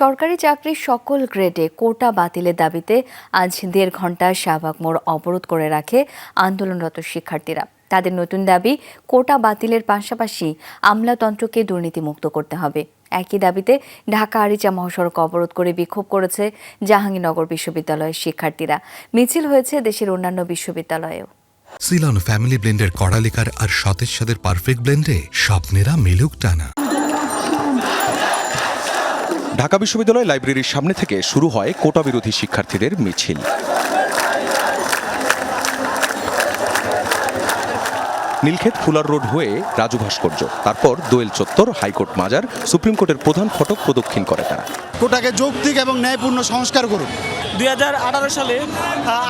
সরকারি চাকরির সকল গ্রেডে কোটা বাতিলের দাবিতে আজ দেড় ঘণ্টা শাহবাগ মোড় অবরোধ করে রাখে আন্দোলনরত শিক্ষার্থীরা। তাদের নতুন দাবি, কোটা বাতিলের পাশাপাশি আমলাতন্ত্রকে দুর্নীতিমুক্ত করতে হবে। একই দাবিতে ঢাকা আরিচা মহাসড়ক অবরোধ করে বিক্ষোভ করেছে জাহাঙ্গীরনগর বিশ্ববিদ্যালয়ের শিক্ষার্থীরা। মিছিল হয়েছে দেশের অন্যান্য বিশ্ববিদ্যালয়েও। সিলন ফ্যামিলি ব্লেন্ডের কড়ালিকার আর সতেজ সাদের পারফেক্ট ব্লেন্ডে স্বপ্নেরা মেলুক টানা। ঢাকা বিশ্ববিদ্যালয় লাইব্রেরির সামনে থেকে শুরু হয় কোটা বিরোধী শিক্ষার্থীদের মিছিল। নীলক্ষেত ফুলার রোড হয়ে রাজু ভাস্কর্য। তারপর দোয়েল চত্বর হাইকোর্ট মাজার সুপ্রিম কোর্টের প্রধান ফটক প্রদক্ষিণ করে তারা। কোটাকে যৌক্তিক এবং ন্যায়পূর্ণ সংস্কার করুন। দুই সালে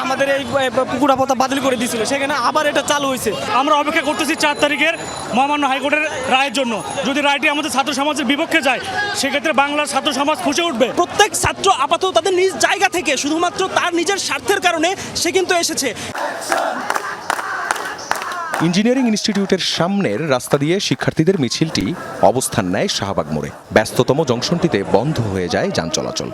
আমাদের এই পুকুরা পথা বাতিল করে দিয়েছিল। সেখানে আবার এটা চালু হয়েছে। আমরা অপেক্ষা করতেছি চার তারিখের মহামান্য হাইকোর্টের রায়ের জন্য। যদি রায়টি আমাদের ছাত্র সমাজের বিপক্ষে যায় সেক্ষেত্রে বাংলার ছাত্র সমাজ ফুসে উঠবে। প্রত্যেক ছাত্র আপাতত তাদের নিজ জায়গা থেকে শুধুমাত্র তার নিজের স্বার্থের কারণে সে কিন্তু এসেছে। ইঞ্জিনিয়ারিং ইনস্টিটিউটের সামনের রাস্তা দিয়ে শিক্ষার্থীদের মিছিলটি অবস্থান নেয় শাহবাগ মোড়ে। ব্যস্ততম জংশনটিতে বন্ধ হয়ে যায় যান চলাচল।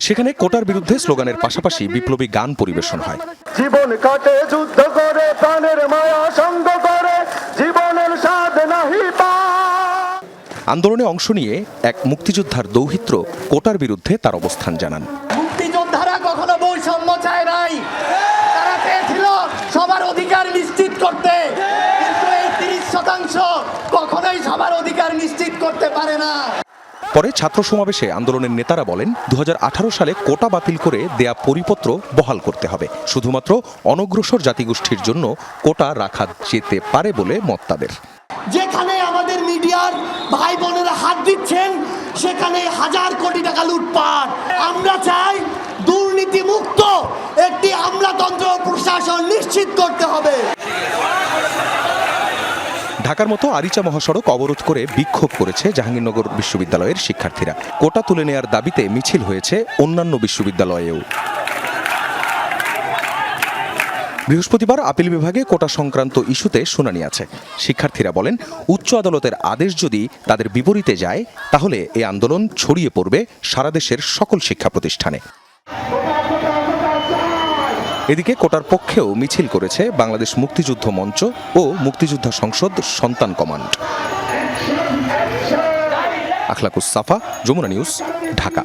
সেখানে কোটার বিরুদ্ধে স্লোগানের পাশাপাশি বিপ্লবী গান পরিবেশন হয়। জীবন কাটে যুদ্ধ করে প্রাণের মায়া সঙ্গ করে জীবনের স্বাদ নাহি আন্দোলনে অংশ নিয়ে এক মুক্তিযোদ্ধার দৌহিত্র কোটার বিরুদ্ধে তার অবস্থান জানান। কখনো বৈষম্য চায় নাই। তারা চেয়েছিল সবার অধিকার নিশ্চিত করতে। কিন্তু এই তিরিশ শতাংশ কখনোই সবার অধিকার নিশ্চিত করতে পারে না। পরে ছাত্র সমাবেশে আন্দোলনের নেতারা বলেন দু হাজার আঠারো সালে কোটা বাতিল করে দেয়া পরিপত্র বহাল করতে হবে। শুধুমাত্র অনগ্রসর জাতিগোষ্ঠীর জন্য কোটা রাখা যেতে পারে বলে মত তাদের। যেখানে আমাদের মিডিয়ার ভাই বোনেরা হাত দিচ্ছেন সেখানে হাজার কোটি টাকা লুটপাট। আমরা চাই প্রশাসন নিশ্চিত করতে হবে। ঢাকার মতো আরিচা মহাসড়ক অবরোধ করে বিক্ষোভ করেছে জাহাঙ্গীরনগর বিশ্ববিদ্যালয়ের শিক্ষার্থীরা। কোটা তুলে নেয়ার দাবিতে মিছিল হয়েছে অন্যান্য বিশ্ববিদ্যালয়েও। বৃহস্পতিবার আপিল বিভাগে কোটা সংক্রান্ত ইস্যুতে শুনানি আছে। শিক্ষার্থীরা বলেন, উচ্চ আদালতের আদেশ যদি তাদের বিপরীতে যায়, তাহলে এই আন্দোলন ছড়িয়ে পড়বে সারা দেশের সকল শিক্ষা প্রতিষ্ঠানে। এদিকে কোটার পক্ষেও মিছিল করেছে বাংলাদেশ মুক্তিযুদ্ধ মঞ্চ ও মুক্তিযোদ্ধা সংসদ সন্তান কমান্ড। আখলাকুস সাফা, যমুনা নিউজ, ঢাকা।